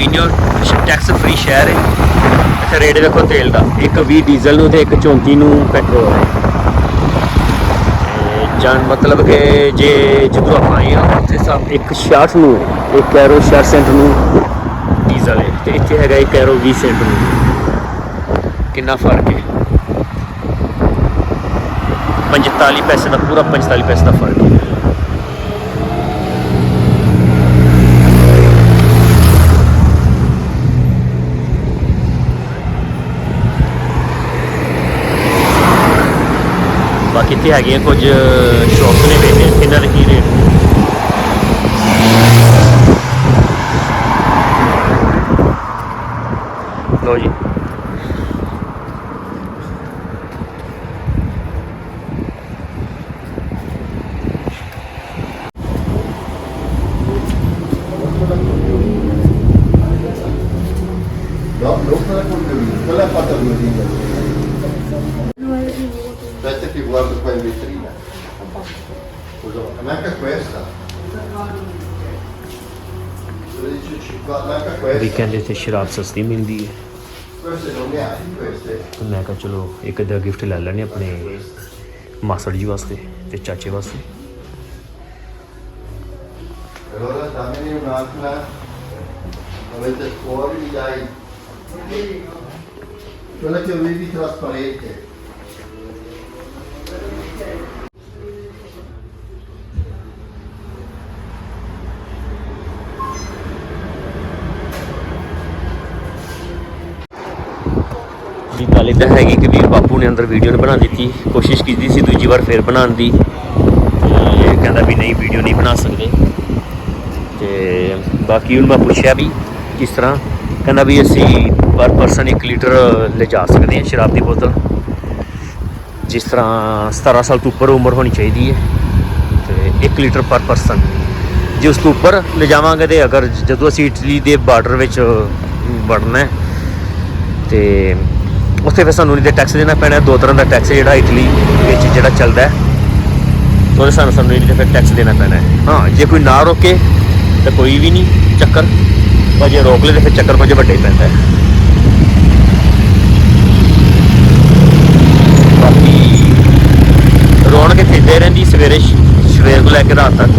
ਅਲਬੀਨੀਓ tax free ਸ਼ਹਿਰ ਹੈ। ਇੱਥੇ ਰੇਟ ਵੇਖੋ ਤੇਲ ਦਾ। ਇੱਕ 20 ਡੀਜ਼ਲ ਨੂੰ ਤੇ ਇੱਕ 34 ਨੂੰ ਪੈਟਰੋਲ ਹੈ। ਤੇ ਜਾਨ ਮਤਲਬ ਕਿ ਜੇ ਜਦੋਂ ਆਪਾਂ ਆਏ ਆ ਉੱਥੇ ਸਭ ਇੱਕ 66 ਨੂੰ, ਇੱਕ ਕੈਰੋ 66 ਸੈਂਟ ਨੂੰ ਡੀਜ਼ਲ ਹੈ। ਤੇ ਇੱਥੇ ਹੈਗਾ ਇੱਕ ਕੈਰੋ 20 ਸੈਂਟ ਨੂੰ। ਕਿੰਨਾ ਫ਼ਰਕ ਹੈ? 45 ਪੈਸੇ ਦਾ, ਪੂਰਾ 45 ਪੈਸੇ ਦਾ ਫ਼ਰਕ ਹੈ। ਬਾਕੀ ਇੱਥੇ ਹੈਗੀਆਂ ਕੁਝ ਸ਼ੌਪਸ ਨੇ ਵੇਖਦੇ ਇਹਨਾਂ ਦੇ ਕੀ ਰੇਟ ਲੋ ਜੀ ਲੋਕ ਲੋਕਾਂ ਕੋਲ ਪਹਿਲਾਂ ਪਤਾ ਨਹੀਂ Aspetta che guardo qua in vetrina. Scusa, ma anche questa. 13,50, ma anche we questa. ਕਹਿੰਦੇ ਇੱਥੇ ਸ਼ਰਾਬ ਸਸਤੀ ਮਿਲਦੀ ਹੈ Queste non ne hai, queste. ਤੇ ਮੈਂ ਕਿਹਾ ਚਲੋ ਇੱਕ ਅੱਧਾ ਗਿਫਟ ਲੈ ਲੈਣੇ ਆਪਣੇ ਮਾਸੜ ਜੀ ਵਾਸਤੇ ਤੇ ਚਾਚੇ ਵਾਸਤੇ Allora dammene un'altra. La mette fuori, dai. Quella che avevi trasparente. ਵੀ ਗੱਲ ਇਦਾਂ ਹੈਗੀ ਕਿ ਵੀਰ ਬਾਪੂ ਨੇ ਅੰਦਰ ਵੀਡੀਓ ਨਹੀਂ ਬਣਾ ਦਿੱਤੀ। ਕੋਸ਼ਿਸ਼ ਕੀਤੀ ਸੀ ਦੂਜੀ ਵਾਰ ਫੇਰ ਬਣਾਉਣ ਦੀ। ਤੇ ਕਹਿੰਦਾ ਵੀ ਨਹੀਂ ਵੀਡੀਓ ਨਹੀਂ ਬਣਾ ਸਕਦੇ। ਤੇ ਬਾਕੀ ਉਹਨੂੰ ਮੈਂ ਪੁੱਛਿਆ ਵੀ ਕਿਸ ਤਰ੍ਹਾਂ? ਕਹਿੰਦਾ ਵੀ ਅਸੀਂ ਪਰ ਪਰਸਨ 1 ਲੀਟਰ ਲਿਜਾ ਸਕਦੇ ਹਾਂ ਸ਼ਰਾਬ ਦੀ ਬੋਤਲ। ਜਿਸ ਤਰ੍ਹਾਂ 17 ਸਾਲ ਤੋਂ ਉੱਪਰ ਉਮਰ ਹੋਣੀ ਚਾਹੀਦੀ ਹੈ। ਤੇ 1 ਲੀਟਰ ਪਰ ਪਰਸਨ ਜੇ ਉਸ ਤੋਂ ਉੱਪਰ ਲਿਜਾਵਾਂਗੇ ਤੇ ਅਗਰ ਜਦੋਂ ਅਸੀਂ ਇਟਲੀ ਦੇ ਬਾਰਡਰ ਵਿੱਚ ਵੜਨਾ ਹੈ, ਤੇ ਉੱਥੇ ਫਿਰ ਸਾਨੂੰ ਨਹੀਂ ਤੇ ਟੈਕਸ ਦੇਣਾ ਪੈਣਾ, ਦੋ ਤਰ੍ਹਾਂ ਦਾ ਟੈਕਸ ਜਿਹੜਾ ਇਟਲੀ ਵਿੱਚ ਜਿਹੜਾ ਚੱਲਦਾ ਹੈ। ਉਹਦੇ ਸਾਨੂੰ ਸਾਨੂੰ ਨਹੀਂ ਫਿਰ ਟੈਕਸ ਦੇਣਾ ਪੈਣਾ ਹਾਂ। ਜੇ ਕੋਈ ਨਾ ਰੋਕੇ ਤਾਂ ਕੋਈ ਵੀ ਨਹੀਂ, ਚੱਕਰ। ਪਰ ਜੇ ਰੋਕ ਲੇ ਤਾਂ ਫਿਰ ਚੱਕਰ ਕੁਝ ਵੱਡੇ ਪੈਂਦਾ ਹੈ। ਬਾਕੀ ਰੌਣਕ ਇੱਥੇ ਇੱਦਾਂ ਰਹਿੰਦੀ, ਸਵੇਰੇ ਸਵੇਰ ਤੋਂ ਲੈ ਕੇ ਰਾਤ ਤੱਕ।